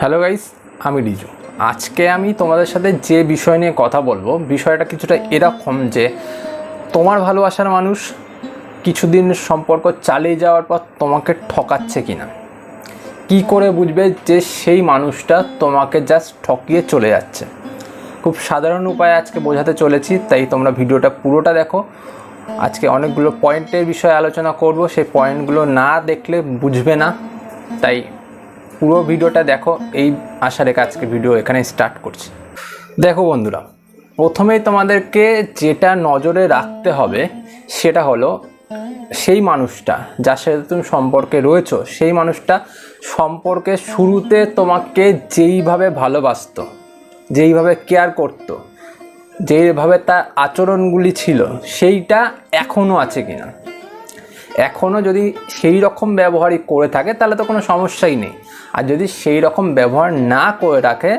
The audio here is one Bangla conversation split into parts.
হ্যালো গাইস আমি রিজু। আজকে আমি তোমাদের সাথে যে বিষয় নিয়ে কথা বলব, বিষয়টা কিছুটা এরকম যে তোমার ভালোবাসার মানুষ কিছুদিন সম্পর্ক চালিয়ে যাওয়ার পর তোমাকে ঠকাচ্ছে কি না কী করে বুঝবে যে সেই মানুষটা তোমাকে জাস্ট ঠকিয়ে চলে যাচ্ছে? খুব সাধারণ উপায়ে আজকে বোঝাতে চলেছি, তাই তোমরা ভিডিওটা পুরোটা দেখো। আজকে অনেকগুলো পয়েন্টের বিষয়ে আলোচনা করব, সেই পয়েন্টগুলো না দেখলে বুঝবে না, তাই পুরো ভিডিওটা দেখো, এই আশা রেখে আজকে ভিডিও এখানে স্টার্ট করছি। দেখো বন্ধুরা, প্রথমেই তোমাদেরকে যেটা নজরে রাখতে হবে সেটা হলো সেই মানুষটা, যার সাথে তুমি সম্পর্কে রয়েছো, সেই মানুষটা সম্পর্কে শুরুতে তোমাকে যেইভাবে ভালোবাসতো, যেইভাবে কেয়ার করতো যেভাবে তার আচরণগুলি ছিল, সেইটা এখনও আছে কিনা। এখনও যদি সেই রকম ব্যবহারই করে থাকে, তাহলে তো কোনো সমস্যাই নেই। আর যদি সেই রকম ব্যবহার না করে রাখে,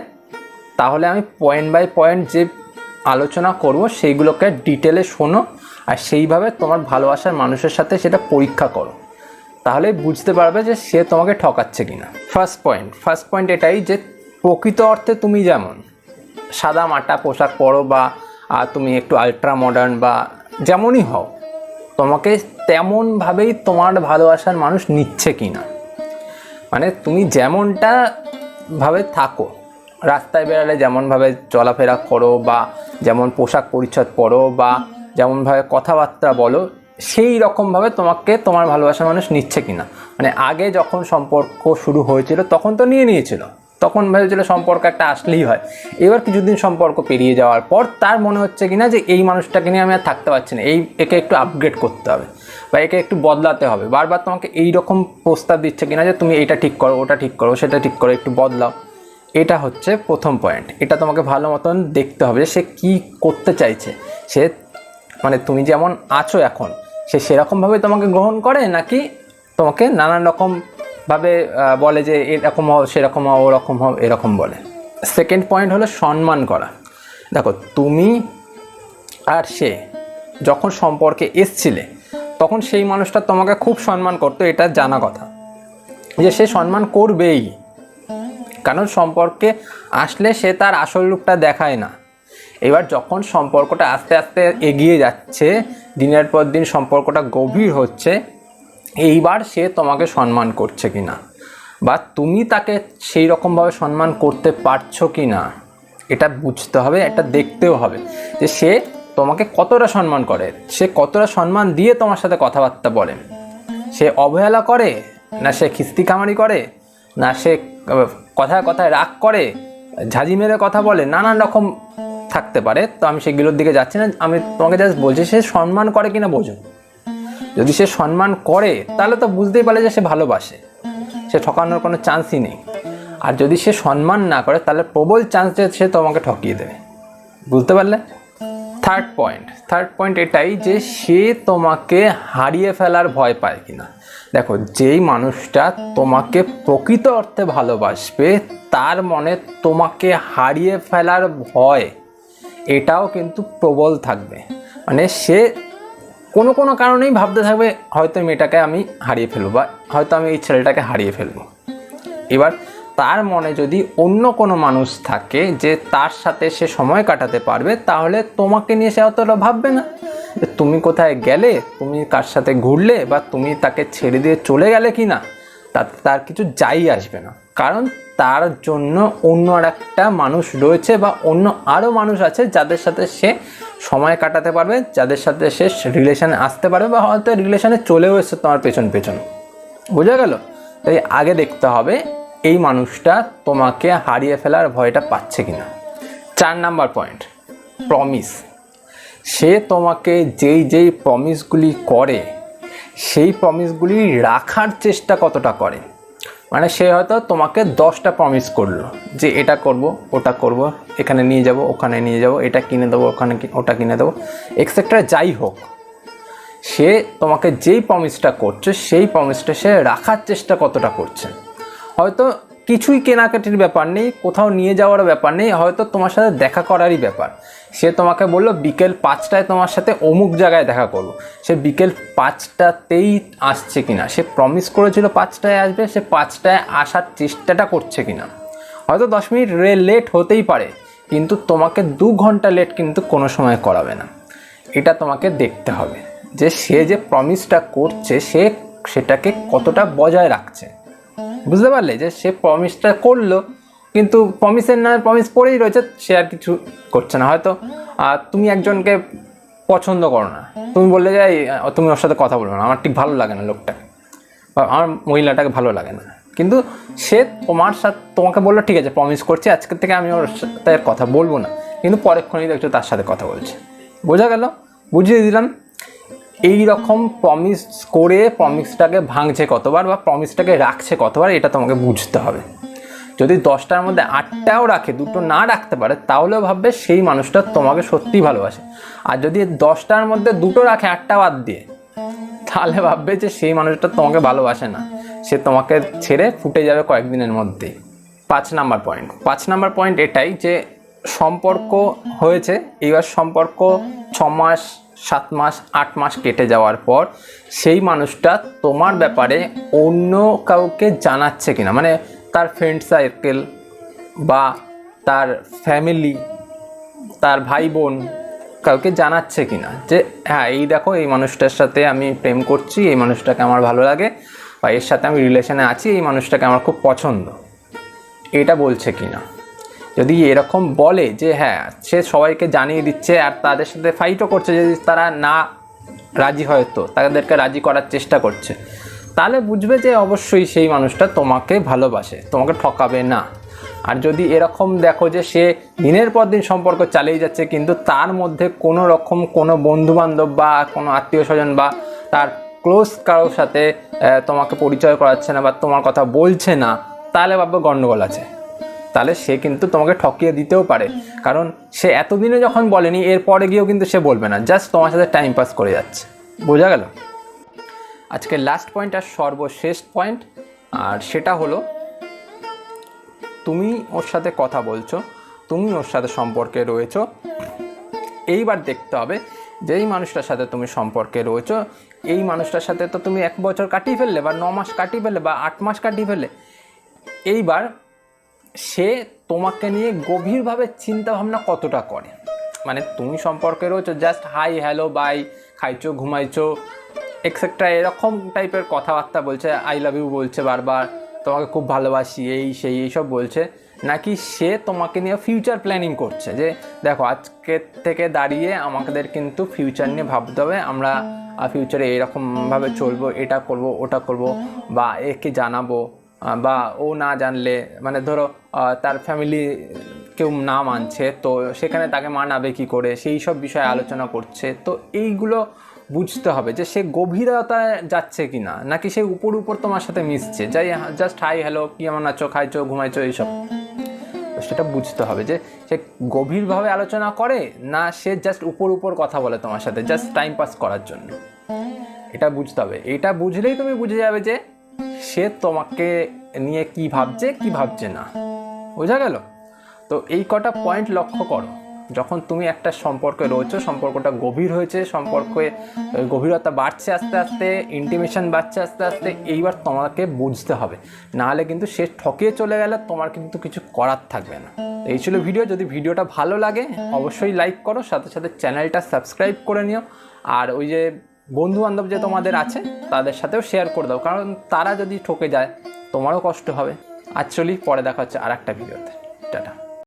তাহলে আমি পয়েন্ট বাই পয়েন্ট যে আলোচনা করব, সেইগুলোকে ডিটেলে শোনো আর সেইভাবে তোমার ভালোবাসার মানুষের সাথে সেটা পরীক্ষা করো। তাহলে বুঝতে পারবে যে সে তোমাকে ঠকাচ্ছে কিনা। ফার্স্ট পয়েন্ট ফার্স্ট পয়েন্ট এটাই যে প্রকৃত অর্থে তুমি যেমন, সাদা মাটা পোশাক পরো বা তুমি একটু আলট্রা মডার্ন বা, যেমনই হও, তোমাকে তেমনভাবেই তোমার ভালোবাসার মানুষ নিচ্ছে কি না মানে তুমি যেমনটা ভাবে থাকো, রাস্তায় বেরালে যেমনভাবে চলাফেরা করো বা যেমন পোশাক পরিচ্ছদ পরো বা যেমনভাবে কথাবার্তা বলো, সেই রকমভাবে তোমাকে তোমার ভালোবাসার মানুষ নিচ্ছে কি না মানে আগে যখন সম্পর্ক শুরু হয়েছিল তখন তো নিয়ে নিয়েছিল, তখন ভেবেছিল সম্পর্ক একটা আসলেই হয়। এবার কিছুদিন সম্পর্ক পেরিয়ে যাওয়ার পর তার মনে হচ্ছে কিনা যে এই মানুষটাকে নিয়ে আমি আর থাকতে পারছি না, এই একে একটু আপগ্রেড করতে হবে। বা একে একটু বদলাতে হবে। বারবার তোমাকে এই রকম প্রস্তাব দিচ্ছে কিনা যে তুমি এটা ঠিক করো, ওটা ঠিক করো, সেটা ঠিক করো, একটু বদলাও। এটা হচ্ছে প্রথম পয়েন্ট এটা তোমাকে ভালো মতন দেখতে হবে যে সে কী করতে চাইছে। সে মানে তুমি যেমন আছো এখন, সে সেরকমভাবে তোমাকে গ্রহণ করে নাকি তোমাকে নানান রকম ভাবে বলে যে এরকম হও, সেরকম হও, ওরকম হও, এরকম বলে। সেকেন্ড পয়েন্ট হলো সম্মান করা। দেখো, তুমি আর সে যখন সম্পর্কে এসছিলে তখন সেই মানুষটা তোমাকে খুব সম্মান করতো, এটা জানা কথা। যে সে সম্মান করবেই। কারণ সম্পর্কে আসলে সে তার আসল রূপটা দেখায় না। এবার যখন সম্পর্কটা আস্তে আস্তে এগিয়ে যাচ্ছে, দিনের পর দিন সম্পর্কটা গভীর হচ্ছে, এইবার সে তোমাকে সম্মান করছে কি না বা তুমি তাকে সেই রকমভাবে সম্মান করতে পারছ কি না এটা বুঝতে হবে, এটা দেখতেও হবে। যে সে তোমাকে কতটা সম্মান করে? সে কতটা সম্মান দিয়ে তোমার সাথে কথাবার্তা বলে? সে অবহেলা করে? না সে খিস্তি কামারি করে? না সে কথায় কথায় রাগ করে? ঝাঁঝি মেরে কথা বলে? নানান রকম থাকতে পারে। তো আমি সেগুলোর দিকে যাচ্ছি না। আমি তোমাকে জাস্ট বলছি, সে সম্মান করে কিনা বোঝো? যদি সে সম্মান করে, তাহলে তো বুঝতেই পারে যে সে ভালোবাসে। সে ঠকানোর কোনো চান্সই নেই। আর যদি সে সম্মান না করে, তাহলে প্রবল চান্স যে সে তোমাকে ঠকিয়ে দেবে। বুঝতে পারলে? থার্ড পয়েন্ট থার্ড পয়েন্ট এটাই যে সে তোমাকে হারিয়ে ফেলার ভয় পায় কিনা। দেখো, যেই মানুষটা তোমাকে প্রকৃত অর্থে ভালোবাসবে, তার মনে তোমাকে হারিয়ে ফেলার ভয়, এটাও কিন্তু প্রবল থাকবে। মানে সে কোনো কোনো কারণেই ভাবতে থাকবে, হয়তো মেয়েটাকে আমি হারিয়ে ফেলব বা হয়তো আমি এই ছেলেটাকে হারিয়ে ফেলব। এবার তার মনে যদি অন্য কোনো মানুষ থাকে যে তার সাথে সে সময় কাটাতে পারবে, তাহলে তোমাকে নিয়ে সে অতটা ভাববে না। যে তুমি কোথায় গেলে, তুমি কার সাথে ঘুরলে বা তুমি তাকে ছেড়ে দিয়ে চলে গেলে কি না তাতে তার কিছু যাই আসবে না। কারণ তার জন্য অন্য আর একটা মানুষ রয়েছে বা অন্য আরও মানুষ আছে যাদের সাথে সে সময় কাটাতে পারবে, যাদের সাথে সে রিলেশানে আসতে পারবে বা হয়তো রিলেশানে চলেও এসছে তোমার পেছন পেছন। বোঝা গেল? তাই আগে দেখতে হবে এই মানুষটা তোমাকে হারিয়ে ফেলার ভয়টা পাচ্ছে কিনা? চার নাম্বার পয়েন্ট প্রমিস সে তোমাকে যেই যেই প্রমিসগুলি করে, সেই প্রমিসগুলি রাখার চেষ্টা কতটা করে? মানে সে হয়তো তোমাকে দশটা প্রমিস করল, যে এটা করব, ওটা করব, এখানে নিয়ে যাব, ওখানে নিয়ে যাব, এটা কিনে দেবো, ওখানে ওটা কিনে দেবো এক্সেট্রা যাই হোক। সে তোমাকে যেই প্রমিসটা করছে, সেই প্রমিসটা সে রাখার চেষ্টা কতটা করছে? হয়তো কিছুই কেনাকাটির ব্যাপার নেই, কোথাও নিয়ে যাওয়ার ব্যাপার নেই, হয়তো তোমার সাথে দেখা করারই ব্যাপার। সে তোমাকে বলল বিকেল পাঁচটায় তোমার সাথে অমুক জায়গায় দেখা করব। সে বিকেল পাঁচটাতেই আসছে কিনা, সে প্রমিস করেছিল পাঁচটায় আসবে, সে পাঁচটায় আসার চেষ্টাটা করছে কিনা। হয়তো দশ মিনিট রে লেট হতেই পারে, কিন্তু তোমাকে দু ঘণ্টা লেট কিন্তু কোনো সময় করাবে না। এটা তোমাকে দেখতে হবে যে সে যে প্রমিসটা করছে, সে সেটাকে কতটা বজায় রাখছে। বুঝতে পারলে যে সে প্রমিসটা করল, কিন্তু প্রমিসের না প্রমিস পড়েই রয়েছে, সে আর কিছু করছে না। হয়তো, আর তুমি একজনকে পছন্দ করো না। তুমি বললে যে তুমি ওর সাথে কথা বলব না। আমার ঠিক ভালো লাগে না লোকটাকে বা আমার মহিলাটাকে ভালো লাগে না। কিন্তু সে তোমার সাথে, তোমাকে বলল, ঠিক আছে প্রমিস করছি আজকের থেকে আমি ওর সাথে কথা বলব না। কিন্তু পরেক্ষণেই দেখছ তার সাথে কথা বলছে। বোঝা গেল? বুঝিয়ে দিলাম। এই রকম প্রমিস করে প্রমিসটাকে ভাঙছে কতবার বা প্রমিসটাকে রাখছে কতবার, এটা তোমাকে বুঝতে হবে। যদি দশটার মধ্যে আটটাও রাখে, দুটো না রাখতে পারে, তাহলেও ভাববে সেই মানুষটা তোমাকে সত্যিই ভালোবাসে। আর যদি দশটার মধ্যে দুটো রাখে, আটটা বাদ দিয়ে, তাহলে ভাববে যে সেই মানুষটা তোমাকে ভালোবাসে না। সে তোমাকে ছেড়ে ফুটে যাবে কয়েকদিনের মধ্যেই। পাঁচ নাম্বার পয়েন্ট পাঁচ নাম্বার পয়েন্ট এটাই যে সম্পর্ক হয়েছে, এইবার সম্পর্ক ছ মাস সাত মাস, আট মাস কেটে যাওয়ার পর সেই মানুষটা তোমার ব্যাপারে অন্য কাউকে জানাচ্ছে কিনা? মানে তার ফ্রেন্ড সার্কেল বা তার ফ্যামিলি তার ভাই বোন কাউকে জানাচ্ছে কি না যে হ্যাঁ এই দেখো, এই মানুষটার সাথে আমি প্রেম করছি, এই মানুষটাকে আমার ভালো লাগে বা এর সাথে আমি রিলেশনে আছি, এই মানুষটাকে আমার খুব পছন্দ। এটা বলছে কিনা? যদি এরকম বলে যে হ্যাঁ সে সবাইকে জানিয়ে দিচ্ছে আর তাদের সাথে ফাইটও করছে যদি তারা না রাজি হয়তো তাদেরকে রাজি করার চেষ্টা করছে, তাহলে বুঝবে যে অবশ্যই সেই মানুষটা তোমাকে ভালোবাসে, তোমাকে ঠকাবে না। আর যদি এরকম দেখো যে সে দিনের পর দিন সম্পর্ক চালিয়ে যাচ্ছে, কিন্তু তার মধ্যে কোনো রকম কোনো বন্ধু বান্ধব বা কোনো আত্মীয় স্বজন বা তার ক্লোজ কারোর সাথে তোমাকে পরিচয় করাচ্ছে না বা তোমার কথা বলছে না, তাহলে ভাববে গণ্ডগোল আছে। তাহলে সে কিন্তু তোমাকে ঠকিয়ে দিতেও পারে। কারণ সে এতদিনে যখন বলেনি, এরপরে গিয়েও কিন্তু সে বলবে না। জাস্ট তোমার সাথে টাইম পাস করে যাচ্ছে। বোঝা গেল? আজকে লাস্ট পয়েন্ট আর সর্বশেষ পয়েন্ট আর সেটা হলো, তুমি ওর সাথে কথা বলছো, তুমি ওর সাথে সম্পর্কে রয়েছো। এইবার দেখতে হবে যে এই মানুষটার সাথে তুমি সম্পর্কে রয়েছো, এই মানুষটার সাথে তো তুমি এক বছর কাটিয়ে ফেললে, বা ন মাস কাটিয়ে ফেললে, বা আট মাস কাটিয়ে ফেললে, এইবার সে তোমাকে নিয়ে গভীরভাবে চিন্তা ভাবনা কতটা করে? মানে তুমি সম্পর্কে রয়েছো জাস্ট হাই হ্যালো বাই খাইছো, ঘুমাইছো এক্সেট্রা এরকম টাইপের কথাবার্তা বলছে আই লাভ ইউ বলছে বারবার, তোমাকে খুব ভালোবাসি, এই, সেই, এইসব বলছে, নাকি সে তোমাকে নিয়ে ফিউচার প্ল্যানিং করছে? যে দেখো, আজকে থেকে দাঁড়িয়ে আমাদের কিন্তু ফিউচার নিয়ে ভাবতে হবে, আমরা ফিউচারে এরকমভাবে চলবো, এটা করব, ওটা করব, বা একে জানাব বা ও না জানলে মানে ধরো তার ফ্যামিলি কেউ না মানছে, তো সেখানে তাকে মানাবে কি করে? সেই সব বিষয়ে আলোচনা করছে। তো এইগুলো বুঝতে হবে যে সে গভীরতায় যাচ্ছে কি না নাকি সে উপর উপর তোমার সাথে মিশছে? যাই জাস্ট হাই হ্যালো কি এমন আছো, খাইছো, ঘুমাইছো, এইসব। সেটা বুঝতে হবে যে সে গভীরভাবে আলোচনা করে, না সে জাস্ট উপর উপর কথা বলে তোমার সাথে জাস্ট টাইম পাস করার জন্য। এটা বুঝতে হবে। এটা বুঝলেই তুমি বুঝে যাবে যে সে তোমাকে নিয়ে কি ভাবছে কি ভাবছে না। বোঝা গেল? তো এই কটা পয়েন্ট লক্ষ্য করো। যখন তুমি একটা সম্পর্কে রয়েছো, সম্পর্কটা গভীর হয়েছে, সম্পর্কে গভীরতা বাড়ছে আস্তে আস্তে ইন্টিমেশন বাড়ছে আস্তে আস্তে, এইবার তোমাকে বুঝতে হবে। নাহলে কিন্তু সে ঠকিয়ে চলে গেলে তোমার কিন্তু কিছু করার থাকবে না। এই ছিল ভিডিও। যদি ভিডিওটা ভালো লাগে, অবশ্যই লাইক করো, সাথে সাথে চ্যানেলটা সাবস্ক্রাইব করে নিও। আর ওই যে বন্ধু বান্ধব যে তোমাদের আছে তাদের সাথেও শেয়ার করে দাও। কারণ তারা যদি ঠকে যায় তোমারও কষ্ট হবে। আর চলি পরে দেখা হচ্ছে আর একটা ভিডিওতে টাটা।